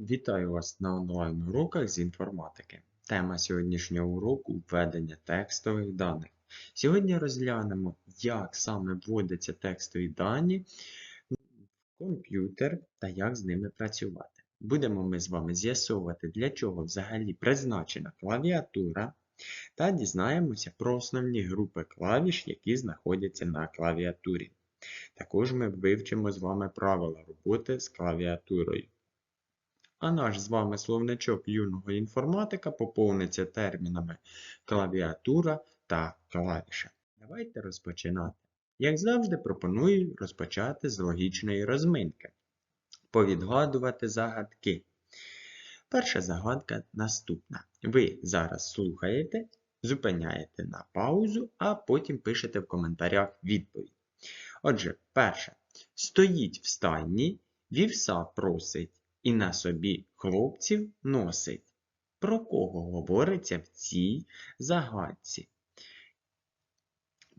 Вітаю вас на онлайн-уроках з інформатики. Тема сьогоднішнього уроку введення текстових даних. Сьогодні розглянемо, як саме вводяться текстові дані в комп'ютер та як з ними працювати. Будемо ми з вами з'ясовувати, для чого взагалі призначена клавіатура, та дізнаємося про основні групи клавіш, які знаходяться на клавіатурі. Також ми вивчимо з вами правила роботи з клавіатурою. А наш з вами словничок юного інформатика поповниться термінами клавіатура та клавіша. Давайте розпочинати. Як завжди, пропоную розпочати з логічної розминки. Повідгадувати загадки. Перша загадка наступна. Ви зараз слухаєте, зупиняєте на паузу, а потім пишете в коментарях відповідь. Отже, перше. Стоїть в стайні, вівса просить і на собі хлопців носить. Про кого говориться в цій загадці?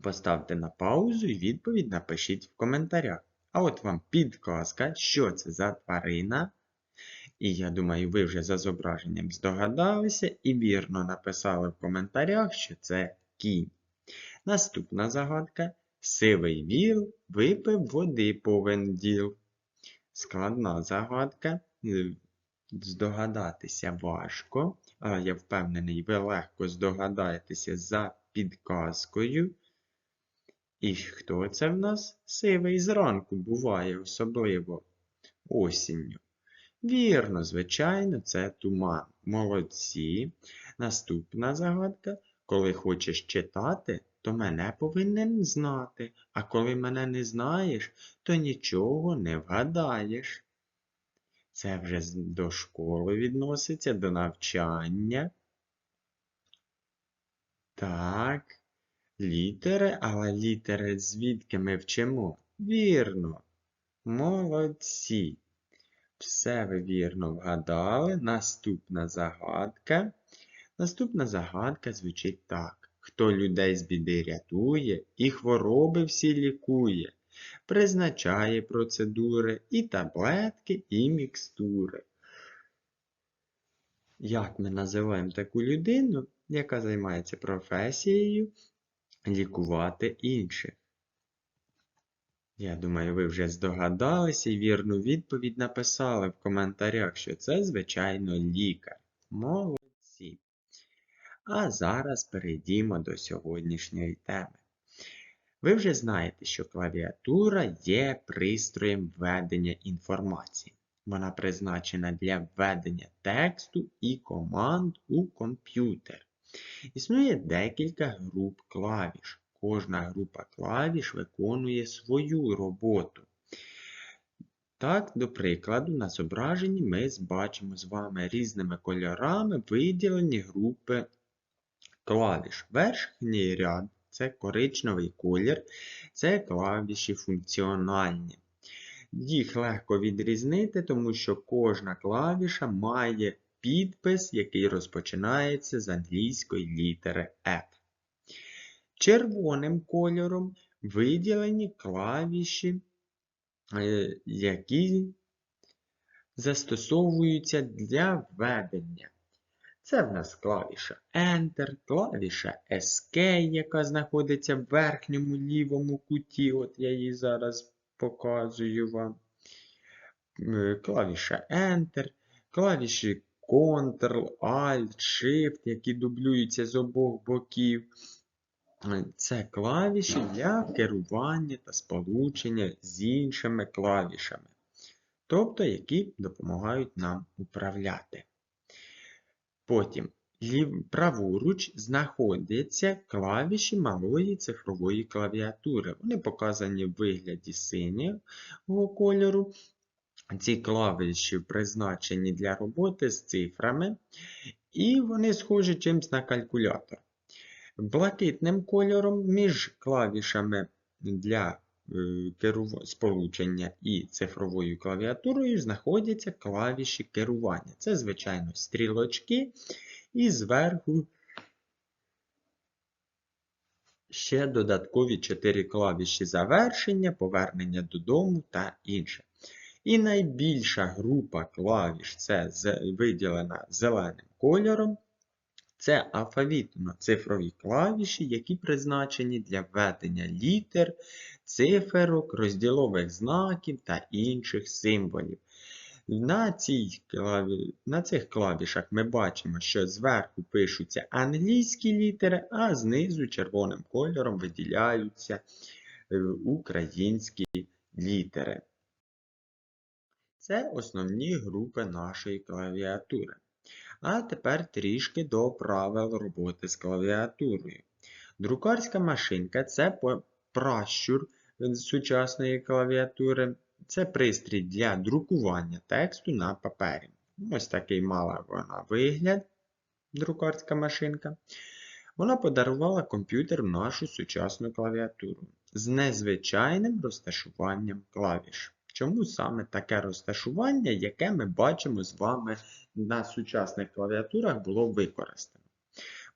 Поставте на паузу і відповідь напишіть в коментарях. А от вам підказка, що це за тварина. І я думаю, ви вже за зображенням здогадалися і вірно написали в коментарях, що це кінь. Наступна загадка. Сивий віл випив води повен діл. Складна загадка. Е, Здогадатися важко, але я впевнений, ви легко здогадаєтеся за підказкою. І хто це в нас? Сивий зранку буває, особливо осінню. Вірно, звичайно, це туман. Молодці. Наступна загадка. Коли хочеш читати, то мене повинен знати, а коли мене не знаєш, то нічого не вгадаєш. Це вже до школи відноситься, до навчання. Так. Літери, але літери звідки ми вчимо? Вірно. Молодці. Все ви вірно вгадали. Наступна загадка. Наступна загадка звучить так. Хто людей з біди рятує і хвороби всі лікує, призначає процедури і таблетки, і мікстури. Як ми називаємо таку людину, яка займається професією лікувати інших? Я думаю, ви вже здогадалися і вірну відповідь написали в коментарях, що це, звичайно, лікар. Молодці. А зараз перейдімо до сьогоднішньої теми. Ви вже знаєте, що клавіатура є пристроєм введення інформації. Вона призначена для введення тексту і команд у комп'ютер. Існує декілька груп клавіш. Кожна група клавіш виконує свою роботу. Так, до прикладу, на зображенні ми бачимо з вами різними кольорами виділені групи клавіш. Верхній ряд це коричневий колір, це клавіші функціональні. Їх легко відрізнити, тому що кожна клавіша має підпис, який розпочинається з англійської літери F. Червоним кольором виділені клавіші, е, які застосовуються для введення. Це в нас клавіша Enter, клавіша Escape, яка знаходиться в верхньому лівому куті. От я її зараз показую вам. Клавіша Enter, клавіші Ctrl, Alt, Shift, які дублюються з обох боків. Це клавіші для керування та сполучення з іншими клавішами, тобто які допомагають нам управляти. Потім праворуч знаходяться клавіші малої цифрової клавіатури. Вони показані в вигляді синього кольору. Ці клавіші призначені для роботи з цифрами, і вони схожі чимсь на калькулятор. Блакитним кольором між клавішами для сполучення і цифровою клавіатурою знаходяться клавіші керування. Це, звичайно, стрілочки, і зверху ще додаткові 4 клавіші завершення, повернення додому та інше. І найбільша група клавіш, це виділена зеленим кольором, це алфавітно-цифрові клавіші, які призначені для введення літер, циферок, розділових знаків та інших символів. На, клаві... на цих клавішах ми бачимо, що зверху пишуться англійські літери, а знизу червоним кольором виділяються е, українські літери. Це основні групи нашої клавіатури. А тепер трішки до правил роботи з клавіатурою. Друкарська машинка це пращур сучасної клавіатури. Це пристрій для друкування тексту на папері. Ось такий мала вона вигляд, друкарська машинка. Вона подарувала комп'ютер нашу сучасну клавіатуру з незвичайним розташуванням клавіш. Чому саме таке розташування, яке ми бачимо з вами на сучасних клавіатурах, було використано?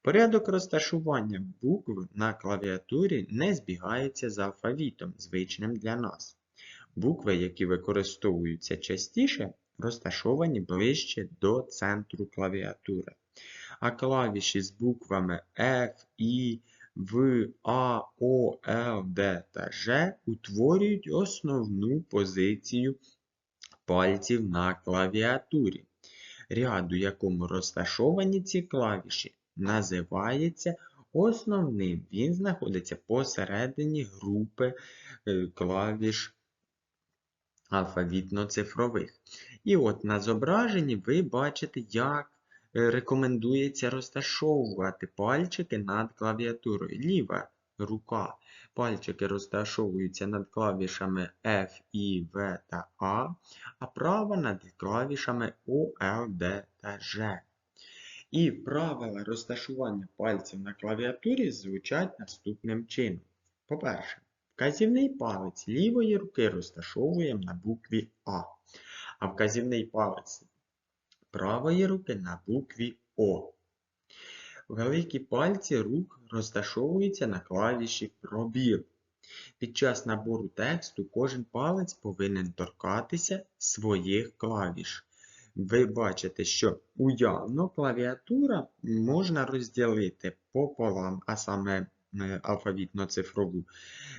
Порядок розташування букв на клавіатурі не збігається з алфавітом, звичним для нас. Букви, які використовуються частіше, розташовані ближче до центру клавіатури. А клавіші з буквами F, I, В, А, О, Л, Д та Ж утворюють основну позицію пальців на клавіатурі. Ряд, у якому розташовані ці клавіші, називається основним. Він знаходиться посередині групи е, клавіш алфавітно-цифрових. І от на зображенні ви бачите, як е, рекомендується розташовувати пальчики над клавіатурою. Ліва рука. Пальчики розташовуються над клавішами F, I, V та A, а права над клавішами O, L, D та G. І правила розташування пальців на клавіатурі звучать наступним чином. По-перше, вказівний палець лівої руки розташовуємо на букві А, а вказівний палець правої руки на букві О. Великі пальці рук розташовуються на клавіші пробіл. Під час набору тексту кожен палець повинен торкатися своїх клавіш. Ви бачите, що уявно клавіатура можна розділити пополам, а саме е, алфавітно-цифрову,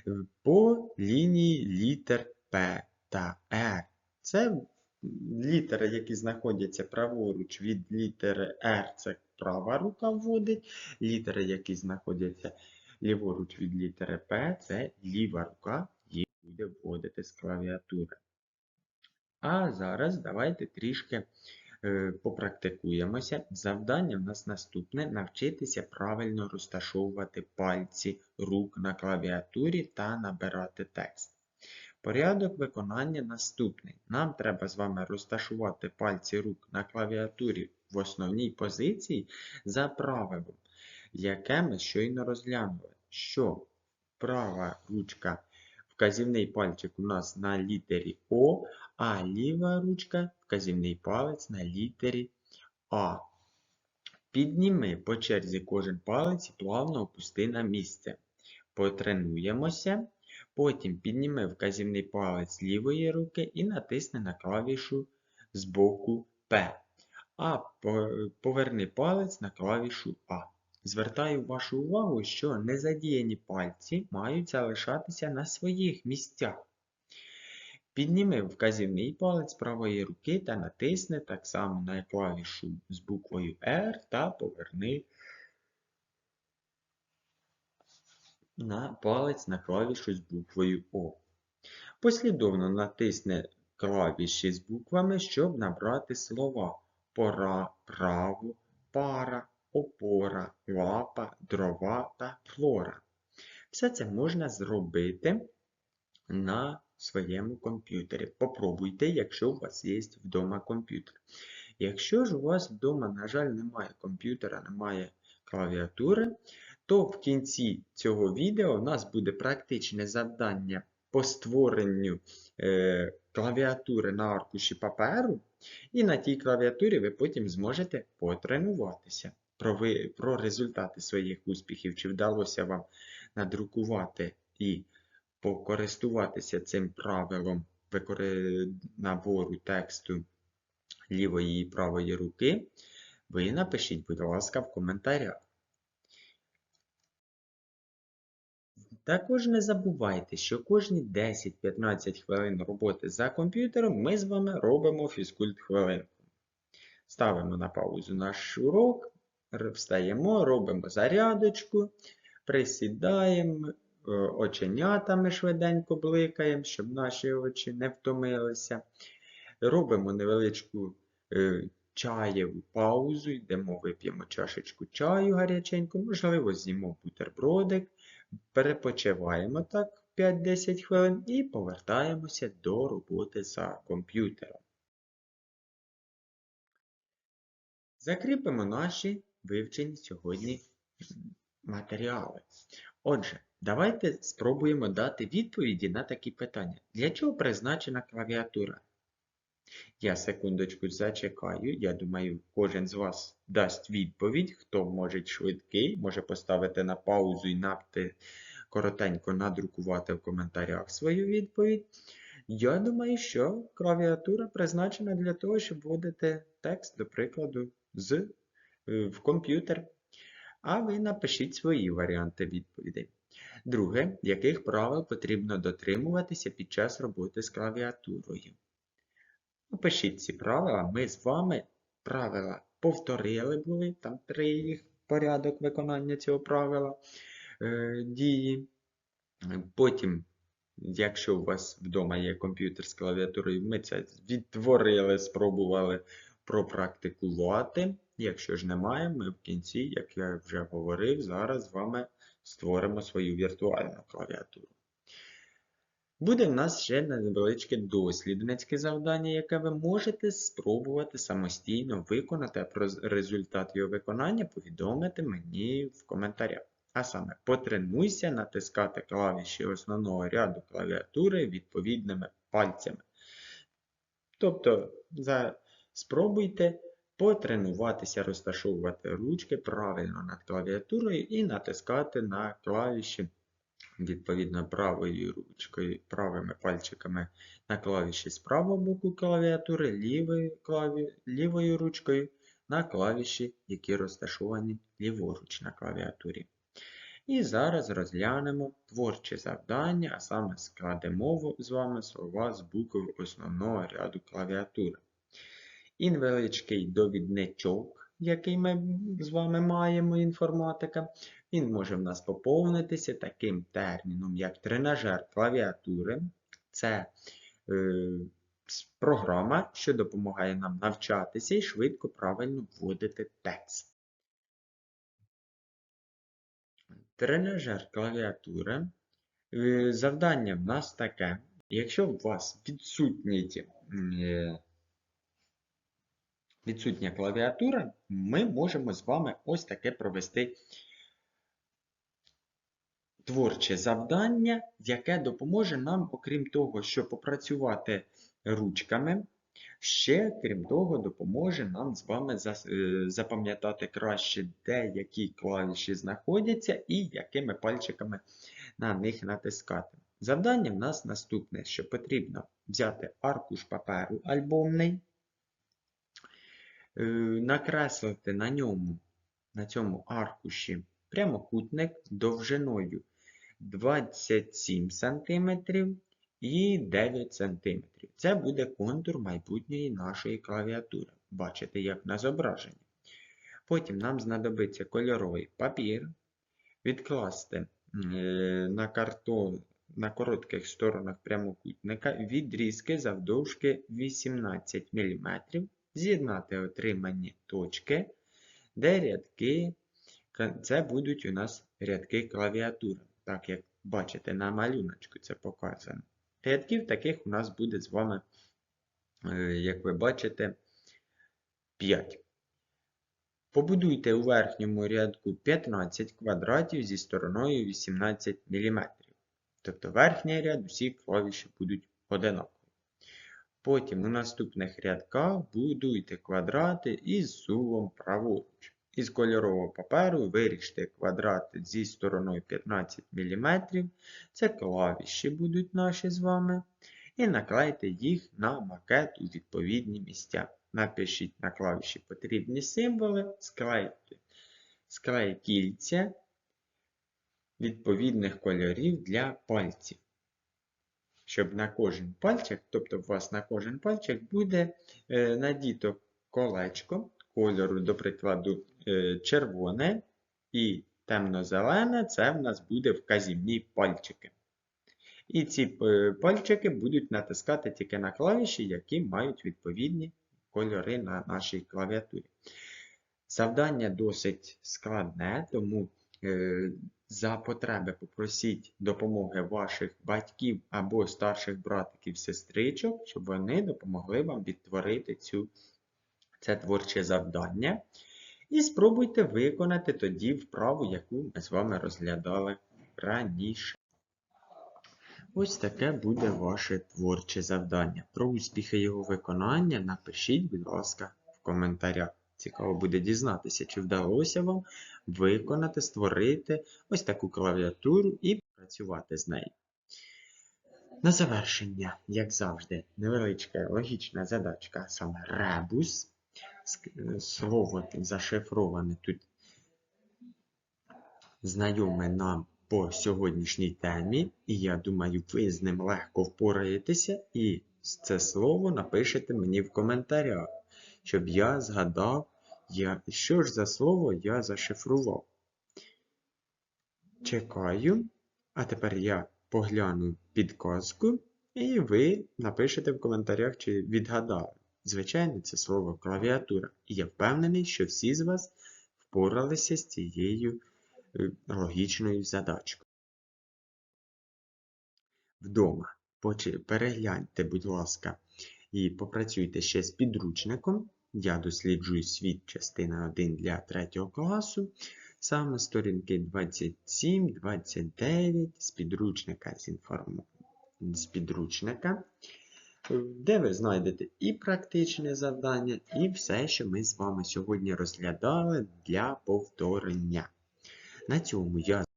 е, по лінії літер П та Р. Це літери, які знаходяться праворуч від літери R, це права рука вводить. Літери, які знаходяться ліворуч від літери П, це ліва рука їх буде вводити з клавіатури. А зараз давайте трішки е, попрактикуємося. Завдання в нас наступне навчитися правильно розташовувати пальці рук на клавіатурі та набирати текст. Порядок виконання наступний. Нам треба з вами розташувати пальці рук на клавіатурі в основній позиції за правилом, яке ми щойно розглянули. Що права ручка, вказівний пальчик у нас на літері О, а ліва ручка, вказівний палець на літері А. Підніми по черзі кожен палець і плавно опусти на місце. Потренуємося. Потім підніми вказівний палець лівої руки і натисни на клавішу з боку П. А поверни палець на клавішу А. Звертаю вашу увагу, що незадіяні пальці мають залишатися на своїх місцях. Підніми вказівний палець правої руки та натисни так само на клавішу з буквою R та поверни на палець на клавішу з буквою О. Послідовно натисни клавіші з буквами, щоб набрати слова пора, право, пара, опора, лапа, дрова та флора. Все це можна зробити на своєму комп'ютері. Попробуйте, якщо у вас є вдома комп'ютер. Якщо ж у вас вдома, на жаль, немає комп'ютера, немає клавіатури, то в кінці цього відео у нас буде практичне завдання по створенню е, клавіатури на аркуші паперу, і на тій клавіатурі ви потім зможете потренуватися про, ви, про результати своїх успіхів, чи вдалося вам надрукувати і покористуватися цим правилом набору тексту лівої і правої руки, ви напишіть, будь ласка, в коментарях. Також не забувайте, що кожні 10-15 хвилин роботи за комп'ютером ми з вами робимо фізкульт хвилинку. Ставимо на паузу наш урок, встаємо, робимо зарядочку, присідаємо, е, оченятами швиденько бликаємо, щоб наші очі не втомилися. Робимо невеличку е, чаєву паузу, йдемо, вип'ємо чашечку чаю гаряченьку, можливо, з'їмо бутербродик, перепочиваємо так 5-10 хвилин і повертаємося до роботи за комп'ютером. Закріпимо наші вивчені сьогодні матеріали. Отже, давайте спробуємо дати відповіді на такі питання. Для чого призначена клавіатура? Я секундочку зачекаю. Я думаю, кожен з вас дасть відповідь. Хто може швидкий, може поставити на паузу і напти коротенько надрукувати в коментарях свою відповідь. Я думаю, що клавіатура призначена для того, щоб вводити текст, до прикладу, з, в комп'ютер. А ви напишіть свої варіанти відповідей. Друге, яких правил потрібно дотримуватися під час роботи з клавіатурою. Напишіть ці правила. Ми з вами правила повторили були, там три їх порядок виконання цього правила е, дії. Потім, якщо у вас вдома є комп'ютер з клавіатурою, ми це відтворили, спробували пропрактикувати. Якщо ж немає, ми в кінці, як я вже говорив, зараз з вами створимо свою віртуальну клавіатуру. Буде в нас ще невеличке дослідницьке завдання, яке ви можете спробувати самостійно виконати, а про результат його виконання повідомити мені в коментарях. А саме, потренуйся натискати клавіші основного ряду клавіатури відповідними пальцями. Тобто, за... спробуйте потренуватися розташовувати ручки правильно над клавіатурою і натискати на клавіші відповідно правою ручкою, правими пальчиками на клавіші з правого боку клавіатури, лівою, клаві... лівою ручкою на клавіші, які розташовані ліворуч на клавіатурі. І зараз розглянемо творче завдання, а саме складемо з вами слова з букв основного ряду клавіатури. І невеличкий довідничок, який ми з вами маємо, інформатика, він може в нас поповнитися таким терміном, як тренажер клавіатури. Це е, програма, що допомагає нам навчатися і швидко правильно вводити текст. Тренажер клавіатури. Е, завдання в нас таке. Якщо у вас відсутні е, відсутня клавіатура, ми можемо з вами ось таке провести творче завдання, яке допоможе нам, окрім того, що попрацювати ручками, ще, крім того, допоможе нам з вами запам'ятати краще, де які клавіші знаходяться і якими пальчиками на них натискати. Завдання в нас наступне, що потрібно взяти аркуш паперу альбомний, накреслити на ньому, на цьому аркуші прямокутник довжиною 27 см і 9 см. Це буде контур майбутньої нашої клавіатури. Бачите, як на зображенні. Потім нам знадобиться кольоровий папір, відкласти на картон на коротких сторонах прямокутника відрізки завдовжки 18 мм, з'єднати отримані точки, де рядки, це будуть у нас рядки клавіатури так як бачите на малюночку це показано. Рядків таких у нас буде з вами, е, як ви бачите, 5. Побудуйте у верхньому рядку 15 квадратів зі стороною 18 мм. Тобто верхній ряд усі клавіші будуть одинакові. Потім у наступних рядках будуйте квадрати із сувом праворуч. Із кольорового паперу виріжте квадрат зі стороною 15 мм. Це клавіші будуть наші з вами. і наклейте їх на макет у відповідні місця. Напишіть на клавіші потрібні символи, склейте, склей кільця відповідних кольорів для пальців. Щоб на кожен пальчик, тобто у вас на кожен пальчик буде е, надіто колечко кольору, до прикладу, е, червоне і темно-зелене це в нас буде вказівні пальчики. І ці е, пальчики будуть натискати тільки на клавіші, які мають відповідні кольори на нашій клавіатурі. Завдання досить складне, тому за потреби попросіть допомоги ваших батьків або старших братиків, сестричок, щоб вони допомогли вам відтворити цю, це творче завдання. І спробуйте виконати тоді вправу, яку ми з вами розглядали раніше. Ось таке буде ваше творче завдання. Про успіхи його виконання напишіть, будь ласка, в коментарях. Цікаво буде дізнатися, чи вдалося вам виконати, створити ось таку клавіатуру і працювати з нею. На завершення, як завжди, невеличка логічна задачка, саме ребус. Слово зашифроване тут знайоме нам по сьогоднішній темі, і я думаю, ви з ним легко впораєтеся, і це слово напишете мені в коментарях, щоб я згадав, я, що ж за слово я зашифрував. Чекаю, а тепер я погляну підказку, і ви напишете в коментарях, чи відгадали. Звичайно, це слово клавіатура. І я впевнений, що всі з вас впоралися з цією е, логічною задачкою. Вдома перегляньте, будь ласка, і попрацюйте ще з підручником. Я досліджую світ частина 1 для 3 класу. Саме сторінки 27-29 з підручника з, інформ... з підручника, де ви знайдете і практичне завдання, і все, що ми з вами сьогодні розглядали для повторення. На цьому я з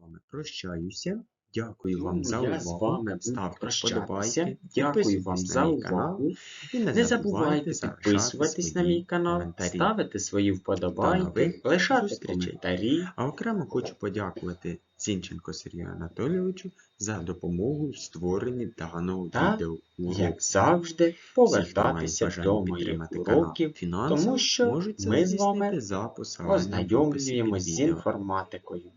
вами прощаюся. Дякую вам Ну, за увагу. Ставте вподобайки. Дякую вам за увагу. І Не забувайте підписуватись на мій канал, ставити свої До вподобайки, лишати коментарі. А окремо хочу подякувати Зінченко Сергію Анатолійовичу за допомогу в створенні даного Так, відео Як завжди, повертатися до моїх уроків, тому що ми з вами ознайомлюємось з інформатикою.